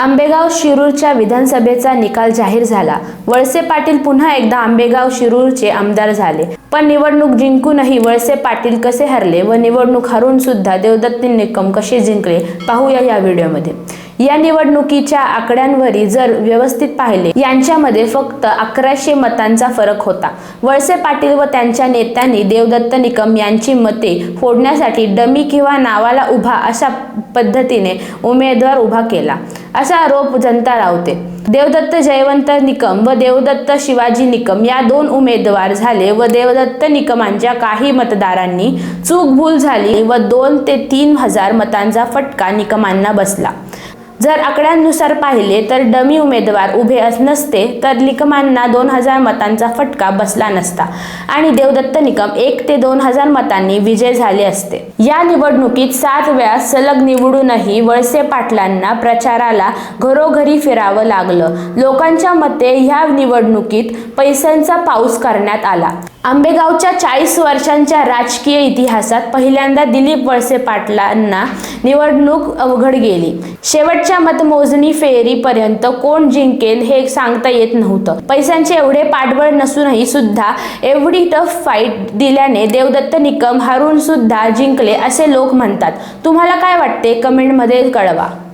आंबेगाव शिरूरच्या विधानसभेचा निकाल जाहीर झाला. वळसे पाटील पुन्हा एकदा आंबेगाव शिरूरचे आमदार झाले. पण निवडणूक जिंकूनही वळसे पाटील कसे हरले व निवडणूक हरून सुद्धा देवदत्त निकम कसे जिंकले पाहूया या व्हिडिओमध्ये. या निवडणुकीच्या आकड्यांवरी जर व्यवस्थित पाहिले यांच्यामध्ये फक्त अकराशे मतांचा फरक होता. वळसे पाटील व त्यांच्या नेत्यांनी देवदत्त निकम यांची मते फोडण्यासाठी डमी किंवा नावाला उभा अशा पद्धतीने उमेदवार उभा केला. असा आरोप जनता लावते. देवदत्त जयवंत निकम व देवदत्त शिवाजी निकम या दोन उमेदवार झाले व देवदत्त निकमांच्या काही मतदारांनी चूक भूल झाली व दोन ते तीन हजार मतांचा फटका निकमांना बसला. जर आकड्यांनुसार पाहिले तर डमी उमेदवार उभे अस नसते तर निकमांना दोन हजार मतांचा फटका बसला नसता आणि देवदत्त निकम एक ते दोन हजार मतांनी विजय झाले असते. या निवडणुकीत सात वेळा सलग निवडूनही वळसे पाटलांना प्रचाराला घरोघरी फिरावं लागलं. लोकांच्या मते ह्या निवडणुकीत पैशांचा पाऊस करण्यात आला. आंबेगावच्या चाळीस वर्षांच्या राजकीय इतिहासात पहिल्यांदा दिलीप वळसे पाटलांना निवडणूक अवघड गेली. शेवटच्या मतमोजणी फेरीपर्यंत कोण जिंकेल हे सांगता येत नव्हतं. पैशांचे एवढे पाठबळ नसूनही सुद्धा एवढी टफ फाईट दिल्याने देवदत्त निकम हारून सुद्धा जिंकले असे लोक म्हणतात. तुम्हाला काय वाटते? कमेंटमध्ये कळवा.